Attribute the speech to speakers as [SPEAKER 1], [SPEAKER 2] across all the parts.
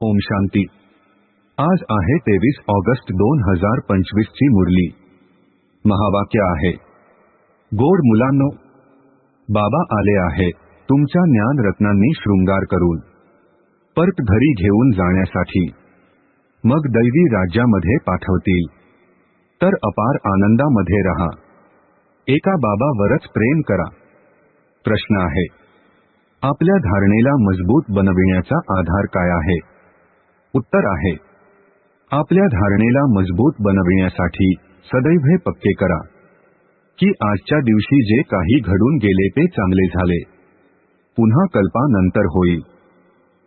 [SPEAKER 1] ओम शांती। आज आहे तेवीस ऑगस्ट दोन हजार पंचवीस ची मुरली. महावाक्य आहे. गोड मुलांनो बाबा आले आहे तुमच्या ज्ञान रत्नांनी शृंगार करून परत घरी घेऊन जाण्यासाठी. मग दैवी राज्यामध्ये पाठवतील. तर अपार आनंदामध्ये रहा. एका बाबावरच प्रेम करा. प्रश्न आहे. आपल्या धारणेला मजबूत बनविण्याचा आधार काय आहे? उत्तर आहे. आपल्या धारणेला मजबूत बनविण्यासाठी सदैव हे पक्के करा की आजच्या दिवशी जे काही घडून गेले ते चांगले झाले. पुन्हा कल्पानंतर होईल.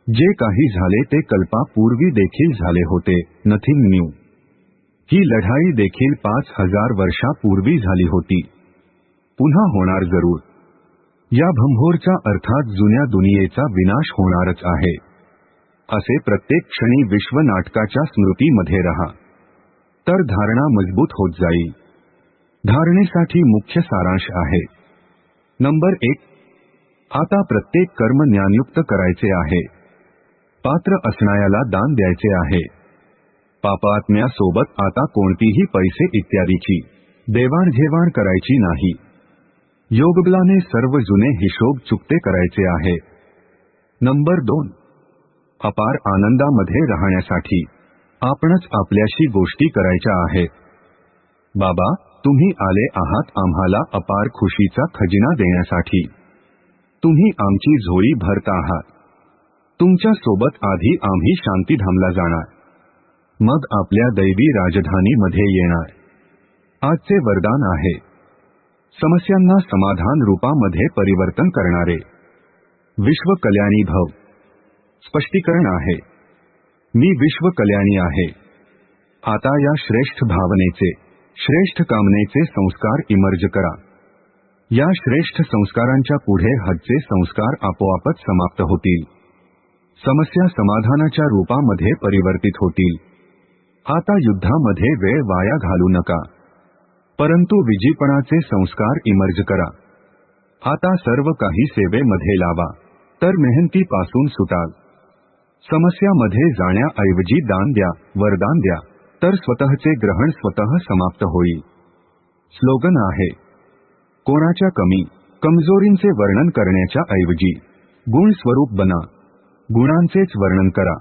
[SPEAKER 1] जे काही झाले ते कल्पापूर्वी देखील झाले होते नथिंग न्यू ही लढाई देखील पाच हजार वर्षापूर्वी झाली होती. पुन्हा होणार जरूर. या भंभोरच्या अर्थात जुन्या दुनियेचा विनाश होणारच आहे. असे प्रत्येक क्षणी विश्व नाटकाच्या स्मृतीमध्ये रहा. तर धारणा मज़बूत होत जाईल धारणेसाठी मुख्य सारांश आहे. नंबर एक, आता प्रत्येक कर्म ज्ञानयुक्त करायचे आहे. पात्र असणाऱ्याला दान द्यायचे आहे. पापात्म्यासोबत आता कोणतीही पैसे इत्यादीची, देवाणघेवाण करायची नाही. योगबलाने सर्व जुने हिशोब चुकते करायचे आहे. नंबर दोन अपार आनंदामध्ये राहण्यासाठी आपणच आपल्याशी गोष्टी करायच्या आहेत बाबा तुम्ही आले आहात आम्हाला अपार खुशीचा खजिना देण्यासाठी. तुम्ही आमची झोळी भरत आहात. तुमच्यासोबत आधी आम्ही शांतीधामला जाणार. मग आपल्या दैवी राजधानीमध्ये येणार. आजचे वरदान आहे. समस्यांना समाधान रूपामध्ये परिवर्तन करणारे. विश्वकल्याणी भव. स्पष्टीकरण आहे. मी विश्व कल्याणी आहे. आता या श्रेष्ठ भावनेचे श्रेष्ठ कामनेचे संस्कार इमर्ज करा. या श्रेष्ठ संस्कारांच्या पुढे हजचे संस्कार आपोआपच समाप्त होतील. समस्या समाधानाच्या रूपामध्ये परिवर्तित होतील. आता युद्धामध्ये वेळ वाया घालू नका. परंतु विजीपणाचे संस्कार इमर्ज करा. आता सर्व काही सेवेमध्ये लावा. तर मेहनतीपासून सुटाल. समस्यामध्ये जाण्याऐवजी दान द्या वरदान द्या तर स्वतःचे ग्रहण स्वतः समाप्त होईल. स्लोगन आहे कोणाच्या कमी कमजोरींचे वर्णन करण्याच्या ऐवजी गुण स्वरूप बना गुणांचेच वर्णन करा.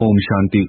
[SPEAKER 1] ओम शांती.